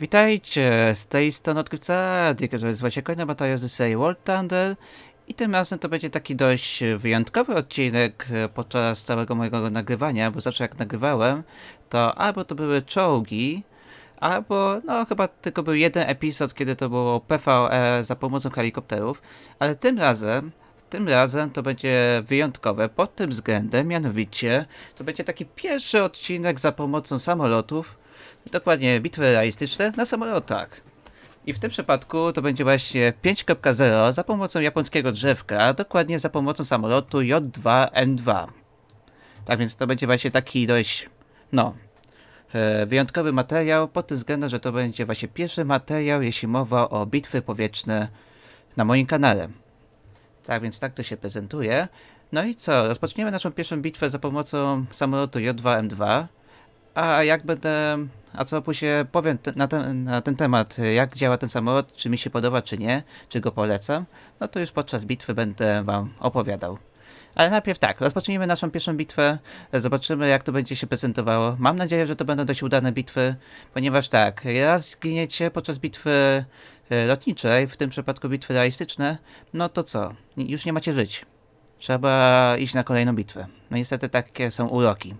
Witajcie, z tej strony odkrywca to jest właśnie kolejna batalia z serii World Thunder. I tym razem to będzie taki dość wyjątkowy odcinek podczas całego mojego nagrywania, bo zawsze jak nagrywałem, to albo to były czołgi, albo no chyba tylko był jeden epizod, kiedy to było PvE za pomocą helikopterów, ale tym razem tym razem to będzie wyjątkowe pod tym względem, mianowicie to będzie taki pierwszy odcinek za pomocą samolotów, Dokładnie, bitwy realistyczne na samolotach. I w tym przypadku to będzie właśnie 5.0 za pomocą japońskiego drzewka, dokładnie za pomocą samolotu J2N2. Tak więc to będzie właśnie taki dość, no, e, wyjątkowy materiał pod tym względem, że to będzie właśnie pierwszy materiał, jeśli mowa o bitwy powietrzne na moim kanale. Tak więc tak to się prezentuje. No i co, rozpoczniemy naszą pierwszą bitwę za pomocą samolotu J2M2. A jak będę. A co później powiem te, na, ten, na ten temat, jak działa ten samolot, czy mi się podoba, czy nie, czy go polecam, no to już podczas bitwy będę Wam opowiadał. Ale najpierw tak, rozpocznijmy naszą pierwszą bitwę, zobaczymy jak to będzie się prezentowało. Mam nadzieję, że to będą dość udane bitwy, ponieważ tak, raz zginiecie podczas bitwy e, lotniczej, w tym przypadku bitwy realistyczne, no to co, już nie macie żyć. Trzeba iść na kolejną bitwę. No niestety takie są uroki.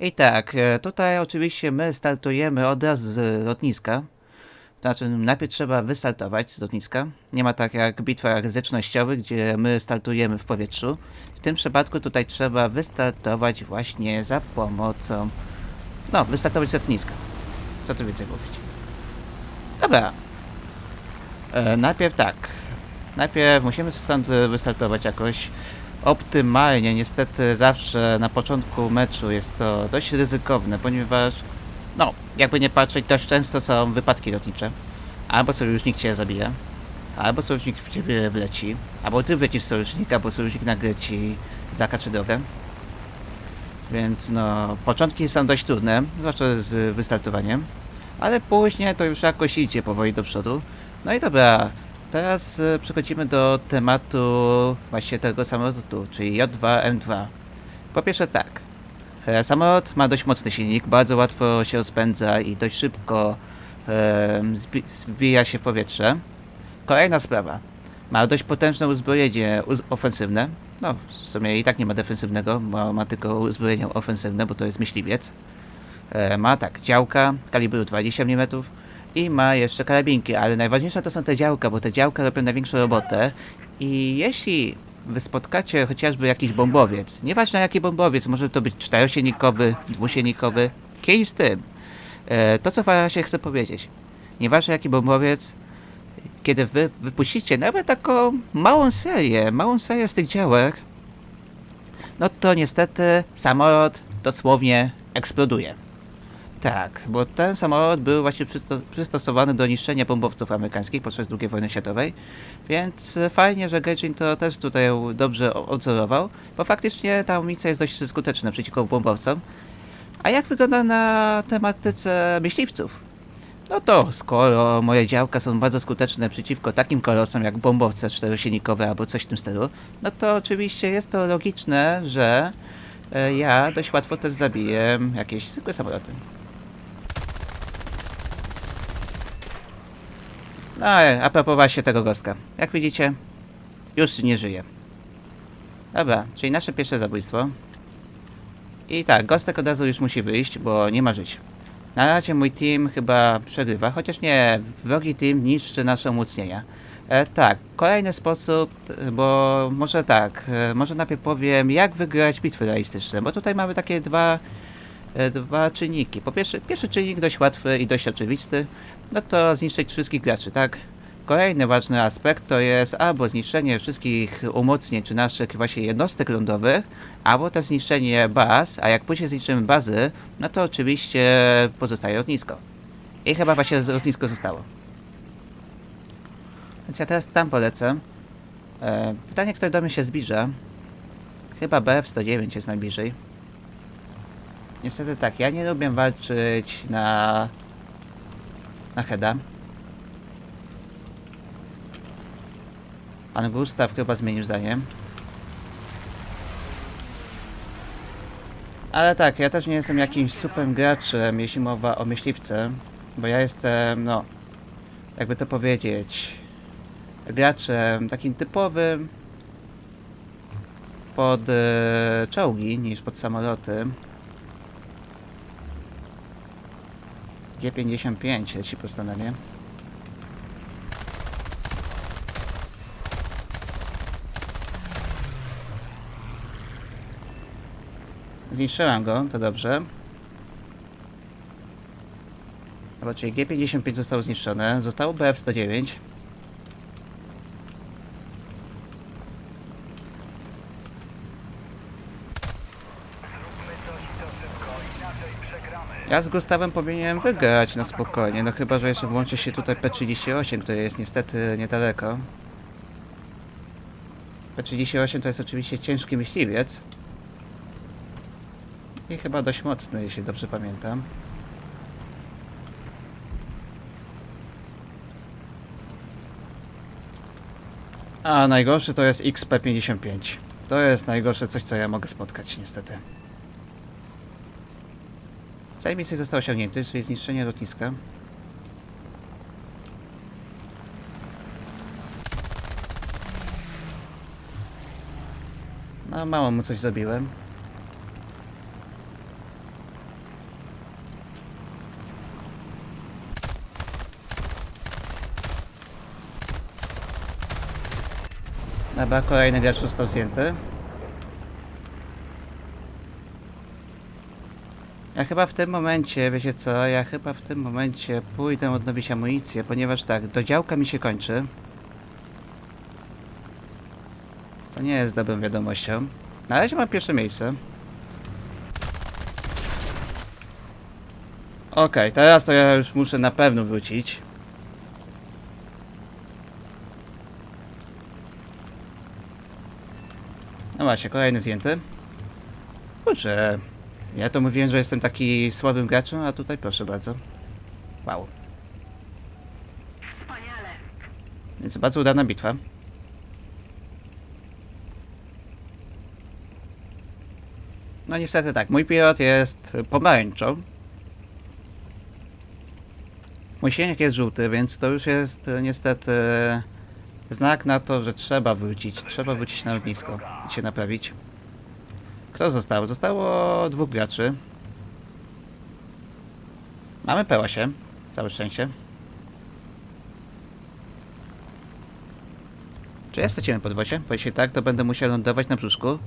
I tak, e, tutaj oczywiście my startujemy od razu z lotniska. Znaczy, najpierw trzeba wystartować z lotniska. Nie ma tak jak w bitwach gdzie my startujemy w powietrzu. W tym przypadku tutaj trzeba wystartować właśnie za pomocą... No, wystartować z lotniska. Co tu więcej mówić? Dobra. E, najpierw tak. Najpierw musimy stąd wystartować jakoś optymalnie. Niestety zawsze na początku meczu jest to dość ryzykowne, ponieważ no, jakby nie patrzeć, dość często są wypadki lotnicze. Albo sojusznik cię zabije, albo sojusznik w ciebie wleci, albo ty wlecisz w sojusznika, albo sojusznik nagle ci zakaczy drogę. Więc no, początki są dość trudne, zwłaszcza z wystartowaniem, ale później to już jakoś idzie powoli do przodu. No i dobra, Teraz e, przechodzimy do tematu właśnie tego samolotu, czyli J2M2. Po pierwsze tak, e, samolot ma dość mocny silnik, bardzo łatwo się rozpędza i dość szybko e, zbi zbija się w powietrze. Kolejna sprawa, ma dość potężne uzbrojenie uz ofensywne, no w sumie i tak nie ma defensywnego, ma, ma tylko uzbrojenie ofensywne, bo to jest myśliwiec. Ma tak, działka kalibru 20 mm, i ma jeszcze karabinki, ale najważniejsze to są te działka, bo te działka robią największą robotę i jeśli wy spotkacie chociażby jakiś bombowiec, nieważne jaki bombowiec, może to być czterosiennikowy, dwusiennikowy, kij z tym. E, to co właśnie chcę powiedzieć, nieważne jaki bombowiec, kiedy wy wypuścicie nawet taką małą serię, małą serię z tych działek, no to niestety samolot dosłownie eksploduje. Tak, bo ten samolot był właśnie przystosowany do niszczenia bombowców amerykańskich podczas II wojny światowej, więc fajnie, że Gaijin to też tutaj dobrze odzorował, bo faktycznie ta amunicja jest dość skuteczna przeciwko bombowcom. A jak wygląda na tematyce myśliwców? No to skoro moje działka są bardzo skuteczne przeciwko takim kolosom jak bombowce czterosiennikowe albo coś w tym stylu, no to oczywiście jest to logiczne, że e, ja dość łatwo też zabiję jakieś zwykłe samoloty. No, a propos właśnie tego gostka. Jak widzicie, już nie żyje. Dobra, czyli nasze pierwsze zabójstwo. I tak, Gostek od razu już musi wyjść, bo nie ma żyć. Na razie mój team chyba przegrywa, chociaż nie, wrogi team niszczy nasze umocnienia. E, tak, kolejny sposób, bo może tak, e, może najpierw powiem, jak wygrać bitwy realistyczne, bo tutaj mamy takie dwa dwa czynniki. Po pierwsze, pierwszy czynnik dość łatwy i dość oczywisty, no to zniszczyć wszystkich graczy, tak? Kolejny ważny aspekt to jest albo zniszczenie wszystkich umocnień czy naszych właśnie jednostek lądowych, albo też zniszczenie baz, a jak później zniszczymy bazy, no to oczywiście pozostaje lotnisko. I chyba właśnie lotnisko zostało. Więc ja teraz tam polecę. E, pytanie, które do mnie się zbliża. Chyba BF-109 jest najbliżej. Niestety tak, ja nie lubię walczyć na... na heada. Pan Gustaw chyba zmienił zdanie. Ale tak, ja też nie jestem jakimś super graczem, jeśli mowa o myśliwce. Bo ja jestem, no, jakby to powiedzieć, graczem takim typowym pod e, czołgi niż pod samoloty. G55 leci prosto na mnie. Zniszczyłem go, to dobrze. Dobra, czyli G55 zostało zniszczone. Zostało BF-109. Ja z Gustawem powinienem wygrać na spokojnie, no chyba, że jeszcze włączy się tutaj P38, który jest niestety niedaleko. P38 to jest oczywiście ciężki myśliwiec. I chyba dość mocny, jeśli dobrze pamiętam. A najgorszy to jest XP55. To jest najgorsze coś, co ja mogę spotkać, niestety. Cel misji został osiągnięty, czyli zniszczenie lotniska. No, mało mu coś zrobiłem. Dobra, kolejny gracz został zdjęty. Ja chyba w tym momencie, wiecie co, ja chyba w tym momencie pójdę odnowić amunicję, ponieważ tak, do działka mi się kończy. Co nie jest dobrą wiadomością. Na razie mam pierwsze miejsce. Okej, teraz to ja już muszę na pewno wrócić. No właśnie, kolejny zdjęty. Kurczę, ja to mówiłem, że jestem taki słabym graczem, a tutaj proszę bardzo. Wow. Wspaniale. Więc bardzo udana bitwa. No niestety tak, mój pilot jest pomarańczą. Mój silnik jest żółty, więc to już jest e, niestety znak na to, że trzeba wrócić. Trzeba wrócić na lotnisko i się naprawić. Kto został? Zostało dwóch graczy. Mamy P8. Całe szczęście. Czy ja straciłem podwozie? Bo jeśli tak, to będę musiał lądować na brzuszku. Eee,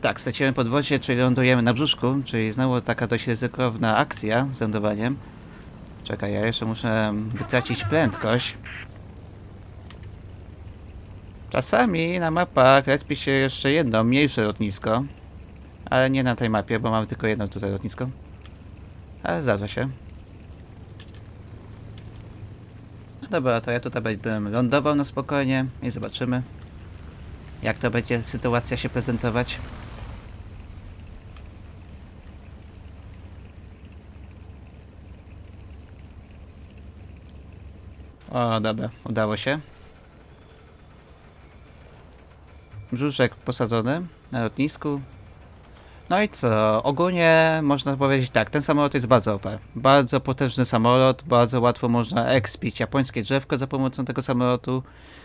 tak, straciłem podwozie, czyli lądujemy na brzuszku, czyli znowu taka dość ryzykowna akcja z lądowaniem. Czekaj, ja jeszcze muszę wytracić prędkość. Czasami na mapach respi się jeszcze jedno, mniejsze lotnisko. Ale nie na tej mapie, bo mamy tylko jedno tutaj lotnisko. Ale zdarza się. No dobra, to ja tutaj będę lądował na spokojnie i zobaczymy, jak to będzie sytuacja się prezentować. O, dobra, udało się. Brzuszek posadzony na lotnisku. No i co? Ogólnie można powiedzieć tak, ten samolot jest bardzo OP. Bardzo potężny samolot, bardzo łatwo można ekspić japońskie drzewko za pomocą tego samolotu.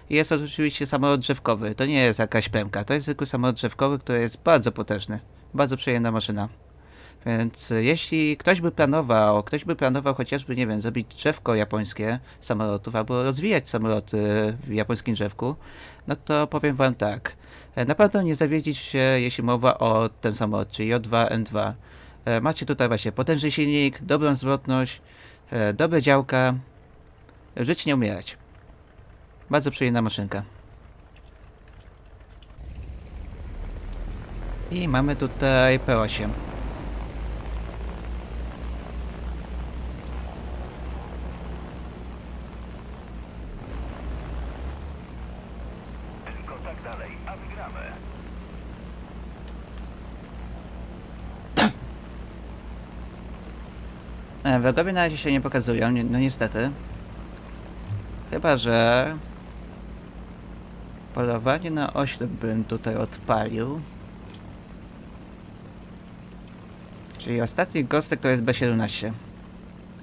Jest to oczywiście samolot drzewkowy, to nie jest jakaś pęka, to jest zwykły samolot drzewkowy, który jest bardzo potężny. Bardzo przyjemna maszyna. Więc y, jeśli ktoś by planował, ktoś by planował chociażby, nie wiem, zrobić drzewko japońskie samolotów, albo rozwijać samoloty w japońskim drzewku, no to powiem wam tak. E, Na pewno nie zawiedzić się, jeśli mowa o tym samolot, czyli J2N2. E, Macie tutaj właśnie potężny silnik, dobrą zwrotność, e, dobre działka. Żyć nie umierać. Bardzo przyjemna maszynka. I mamy tutaj P8. Tylko tak dalej, a wygramy. E, Wrogowie na razie się nie pokazują, no niestety. Chyba, że... Polowanie na oślep bym tutaj odpalił. Czyli ostatni gostek to jest B17.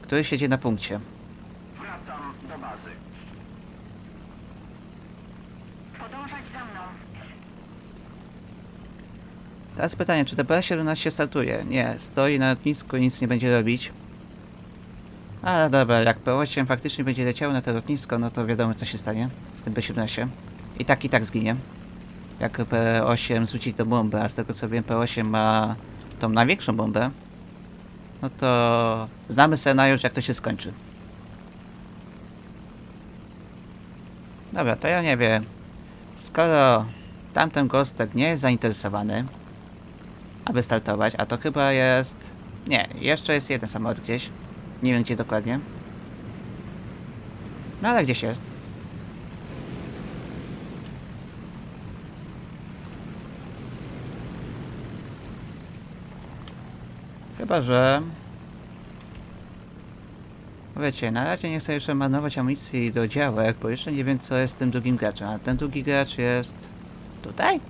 który siedzi na punkcie. Wracam do bazy. Podążać za mną. Teraz pytanie, czy TPS-17 startuje? Nie, stoi na lotnisku i nic nie będzie robić. Ale dobra, jak P8 faktycznie będzie leciało na to lotnisko, no to wiadomo co się stanie z tym P17. I tak i tak zginie. Jak P8 zrzuci tę bombę, a z tego co wiem P8 ma tą największą bombę, no to znamy scenariusz jak to się skończy. Dobra, to ja nie wiem. Skoro tamten gostek nie jest zainteresowany, aby startować, a to chyba jest... Nie, jeszcze jest jeden samolot gdzieś. Nie wiem gdzie dokładnie. No ale gdzieś jest. Chyba, że... Wiecie, na razie nie chcę jeszcze marnować amunicji do działek, bo jeszcze nie wiem co jest z tym drugim graczem, a ten drugi gracz jest... Tutaj?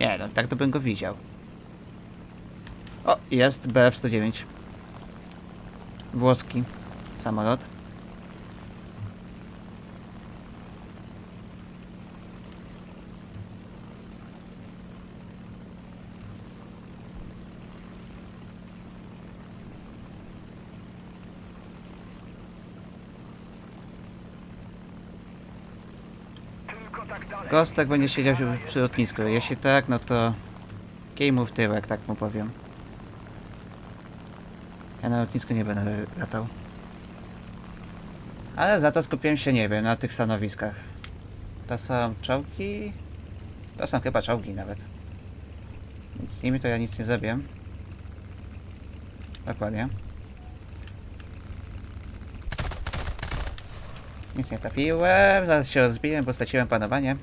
Nie, no tak to bym go widział. O, jest BF-109. Włoski samolot. Gostek będzie siedział przy lotnisku. Jeśli tak, no to kij mu w tyłek, tak mu powiem. Ja na lotnisku nie będę latał. Ale za to skupiłem się, nie wiem, na tych stanowiskach. To są czołgi? To są chyba czołgi nawet. Więc z nimi to ja nic nie zrobię. Dokładnie. Nic nie trafiłem, zaraz się rozbiłem, bo straciłem panowanie.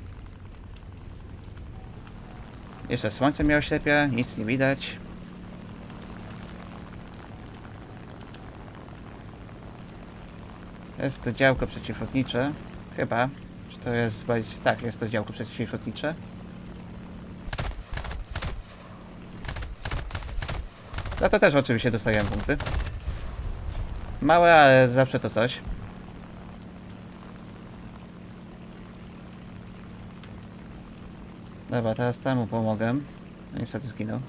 Jeszcze słońce mnie oślepia, nic nie widać. Jest to działko przeciwlotnicze. Chyba. Czy to jest... Tak, jest to działko przeciwlotnicze. Za to też oczywiście dostałem punkty. Małe, ale zawsze to coś. Dobra, teraz temu pomogę. No niestety zginął.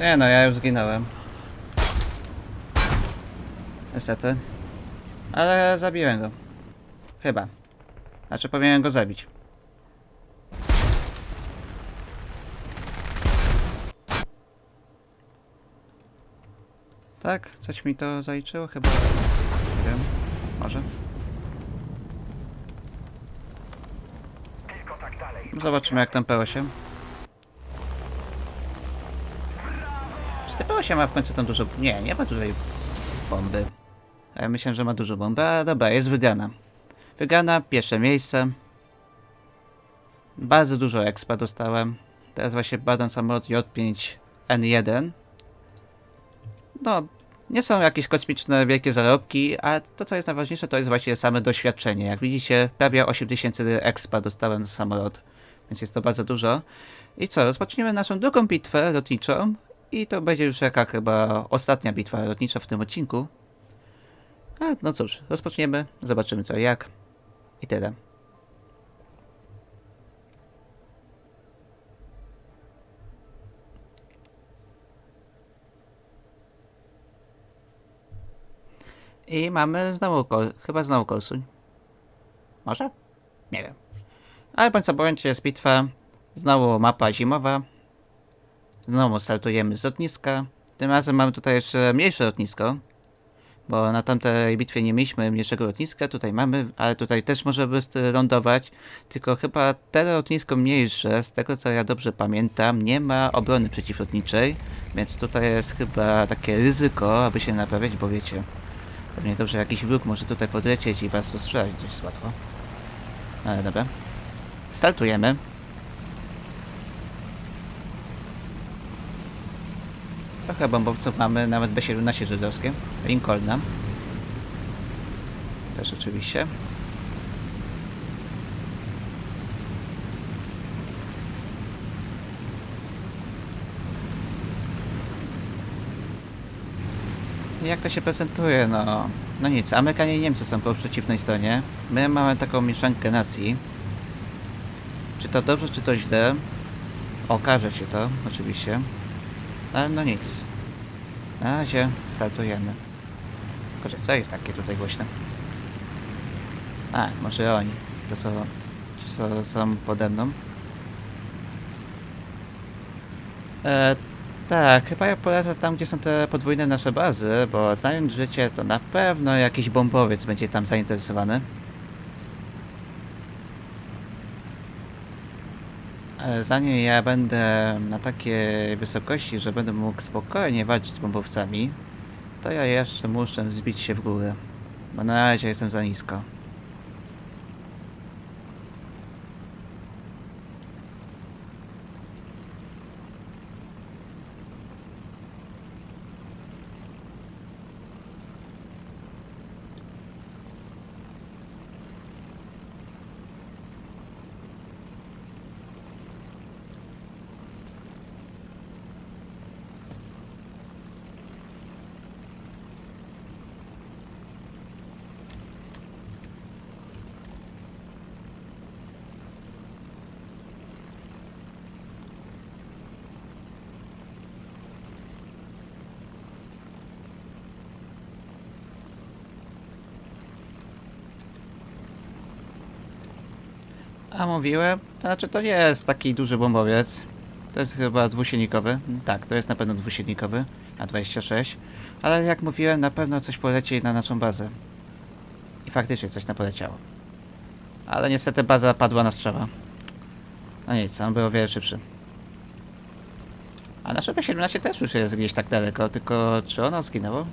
Nie no, ja już zginąłem. Niestety. Ale zabiłem go. Chyba. Znaczy powinienem go zabić. Tak? Coś mi to zaliczyło? Chyba. Nie wiem. Może. Zobaczymy jak tam P8. Te P8 ma w końcu tam dużo... Nie, nie ma dużej bomby. Ja myślałem, że ma dużo bomby, a dobra, jest wygrana. Wygrana, pierwsze miejsce. Bardzo dużo expa dostałem. Teraz właśnie badam samolot J5N1. No, nie są jakieś kosmiczne wielkie zarobki, a to co jest najważniejsze to jest właśnie same doświadczenie. Jak widzicie, prawie 8000 expa dostałem za samolot, więc jest to bardzo dużo. I co, rozpoczniemy naszą drugą bitwę lotniczą i to będzie już jaka chyba ostatnia bitwa lotnicza w tym odcinku. A, no cóż, rozpoczniemy, zobaczymy co jak i tyle. I mamy znowu, chyba znowu Korsuń. Może? Nie wiem. Ale bądź co bądź jest bitwa. Znowu mapa zimowa. Znowu startujemy z lotniska. Tym razem mamy tutaj jeszcze mniejsze lotnisko. Bo na tamtej bitwie nie mieliśmy mniejszego lotniska, tutaj mamy, ale tutaj też możemy lądować. Tylko chyba te lotnisko mniejsze, z tego co ja dobrze pamiętam, nie ma obrony przeciwlotniczej. Więc tutaj jest chyba takie ryzyko, aby się naprawiać, bo wiecie, pewnie dobrze jakiś wróg może tutaj podlecieć i was rozstrzelać dość łatwo. Ale dobra. Startujemy. Trochę bombowców mamy, nawet B-17 żydowskie. Lincolna. Też oczywiście. I Jak to się prezentuje? No, no nic, Amerykanie i Niemcy są po przeciwnej stronie. My mamy taką mieszankę nacji. Czy to dobrze, czy to źle? Okaże się to, oczywiście. Ale no nic. Na razie startujemy. Tylko, że co jest takie tutaj głośne? A, może oni. To są... Co są pode mną. E, tak, chyba ja polecę tam, gdzie są te podwójne nasze bazy, bo znając życie, to na pewno jakiś bombowiec będzie tam zainteresowany. E, Zanim ja będę na takiej wysokości, że będę mógł spokojnie walczyć z bombowcami, to ja jeszcze muszę wzbić się w górę. Bo na razie jestem za nisko. A mówiłem? To znaczy to nie jest taki duży bombowiec. To jest chyba dwusilnikowy. Tak, to jest na pewno dwusilnikowy. A26. Ale jak mówiłem, na pewno coś poleci na naszą bazę. I faktycznie coś tam poleciało. Ale niestety baza padła na strzała. No nic, on był o wiele szybszy. A nasze B17 też już jest gdzieś tak daleko, tylko czy ono zginęło?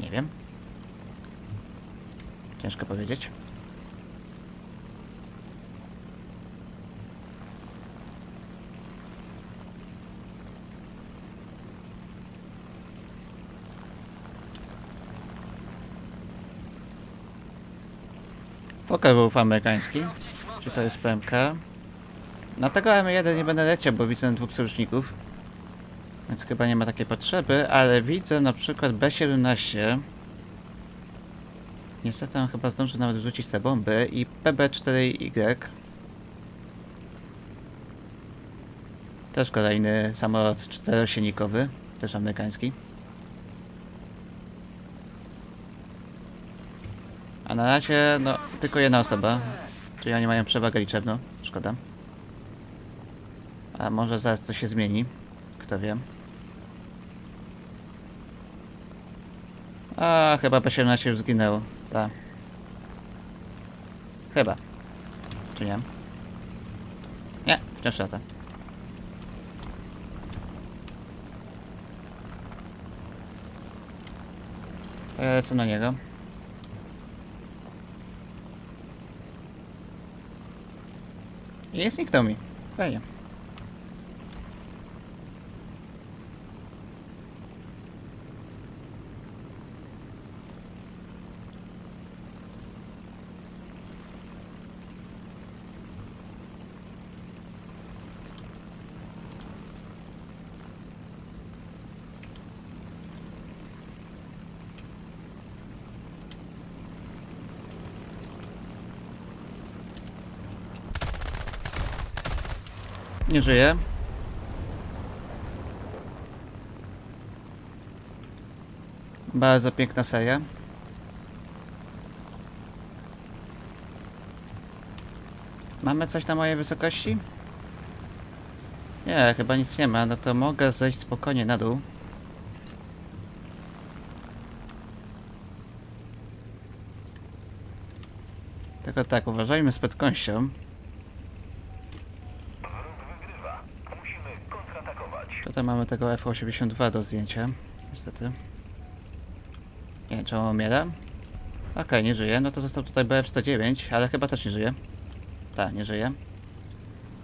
Nie wiem. Ciężko powiedzieć. Był amerykański. Czy to jest PMK? Na tego M1 nie będę leciał, bo widzę dwóch sojuszników. Więc chyba nie ma takiej potrzeby, ale widzę na przykład B17. Niestety on chyba zdąży nawet rzucić te bomby i PB4Y. Też kolejny samolot czterosiennikowy, też amerykański. Na razie, no, tylko jedna osoba. Czyli oni mają przewagę liczebną. Szkoda. A może zaraz to się zmieni. Kto wie. A, chyba P17 już zginęło. Tak. Chyba. Czy nie? Nie, wciąż lata. To ja lecę na niego. I zniknął mi. Fajnie. nie żyje. Bardzo piękna seria. Mamy coś na mojej wysokości? Nie, chyba nic nie ma, no to mogę zejść spokojnie na dół. Tylko tak, uważajmy z podkąścią. Tutaj mamy tego F82 do zdjęcia. Niestety. Nie wiem, czy on umiera? Okej, nie żyje. No to został tutaj BF109, ale chyba też nie żyje. Tak, nie żyje.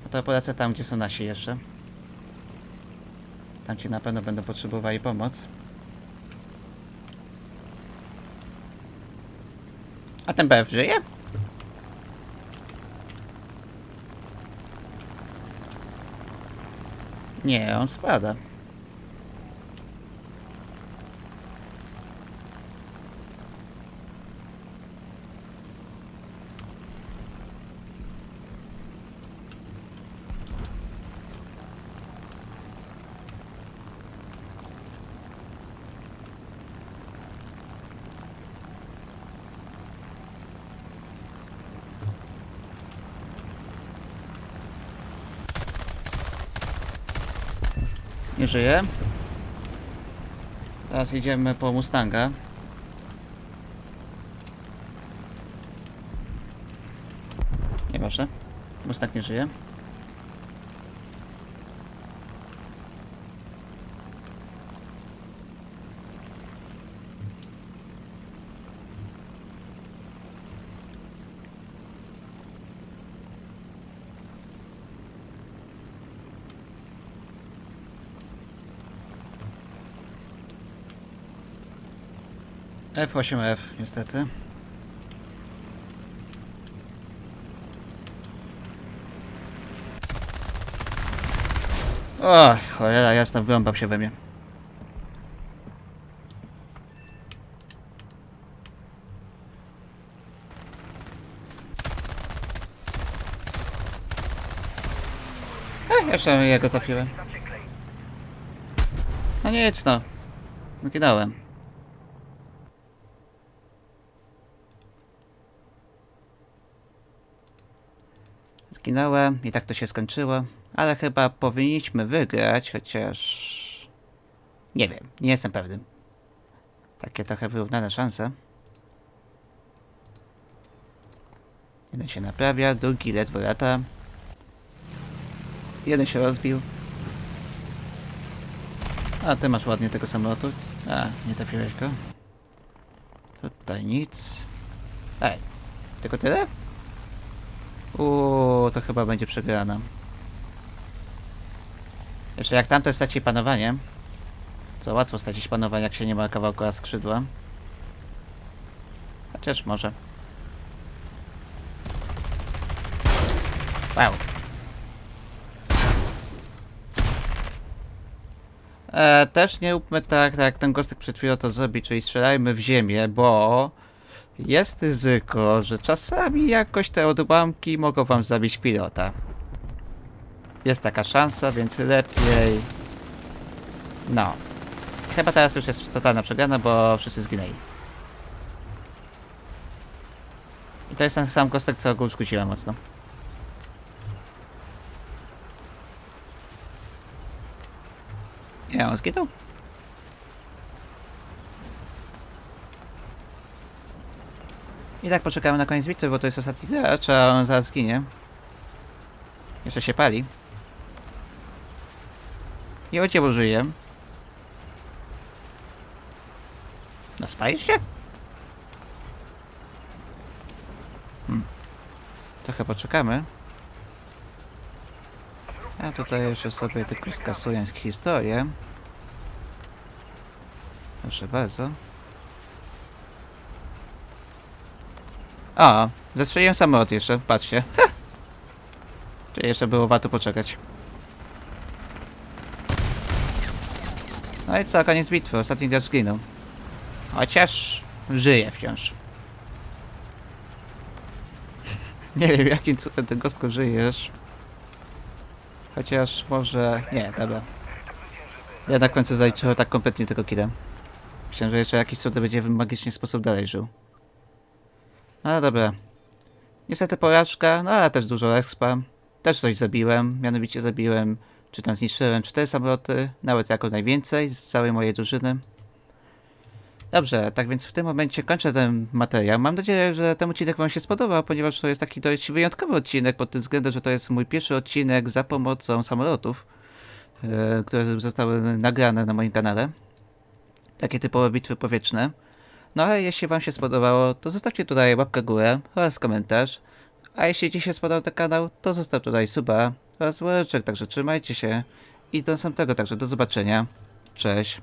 No to polecę tam, gdzie są nasi jeszcze. Tam ci na pewno będą potrzebowali pomoc. A ten BF żyje? Nie, on spada. Nie żyje. Teraz idziemy po Mustanga. Nieważne. Mustang nie żyje. F8F niestety. O, cholera jasna, wyrąbał się we mnie. Jeszcze jego trafiłem. Zaciekłej. No nic no. Zginąłem. Zginąłem i tak to się skończyło. Ale chyba powinniśmy wygrać, chociaż... Nie wiem, nie jestem pewny. Takie trochę wyrównane szanse. Jeden się naprawia, drugi ledwo lata. Jeden się rozbił. A ty masz ładnie tego samolotu. A, nie trafiłeś go. Tutaj nic. Ej, tylko tyle? Uuu, to chyba będzie przegrana. Jeszcze jak tamte straci panowanie, co łatwo stracić panowanie, jak się nie ma kawałka skrzydła. Chociaż może. Wow. E, też nie róbmy tak, tak jak ten gostek przed chwilą to zrobi, czyli strzelajmy w ziemię, bo jest ryzyko, że czasami jakoś te odłamki mogą wam zabić pilota. Jest taka szansa, więc lepiej... No. Chyba teraz już jest totalna przegrana, bo wszyscy zginęli. I to jest ten sam kostek, co go uszkodziłem mocno. Nie, on zginął. I tak poczekamy na koniec bitwy, bo to jest ostatni gracz, a on zaraz zginie. Jeszcze się pali. I o ciebie żyje. No spalisz się? Hmm. Trochę poczekamy. A tutaj jeszcze sobie tylko skasuję historię. Proszę bardzo. A, zestrzeliłem samolot jeszcze, patrzcie. Ha! Czyli jeszcze było warto poczekać. No i co, koniec bitwy, ostatni gracz zginął. Chociaż żyje wciąż. Nie wiem jakim cudem ty gostko żyjesz. Chociaż może... Nie, dobra. Ja na końcu zaliczyłem tak kompletnie tego killa. Myślałem, że jeszcze jakiś cudem będzie w magiczny sposób dalej żył. No dobra. Niestety porażka, no ale też dużo expa. Też coś zabiłem, mianowicie zabiłem, czy tam zniszczyłem cztery samoloty, nawet jako najwięcej z całej mojej drużyny. Dobrze, tak więc w tym momencie kończę ten materiał. Mam nadzieję, że ten odcinek Wam się spodobał, ponieważ to jest taki dość wyjątkowy odcinek pod tym względem, że to jest mój pierwszy odcinek za pomocą samolotów, e, które zostały nagrane na moim kanale. Takie typowe bitwy powietrzne. No a jeśli Wam się spodobało, to zostawcie tutaj łapkę górę oraz komentarz. A jeśli Ci się spodobał ten kanał, to zostaw tutaj suba oraz łeczek, także trzymajcie się i do następnego, także do zobaczenia. Cześć.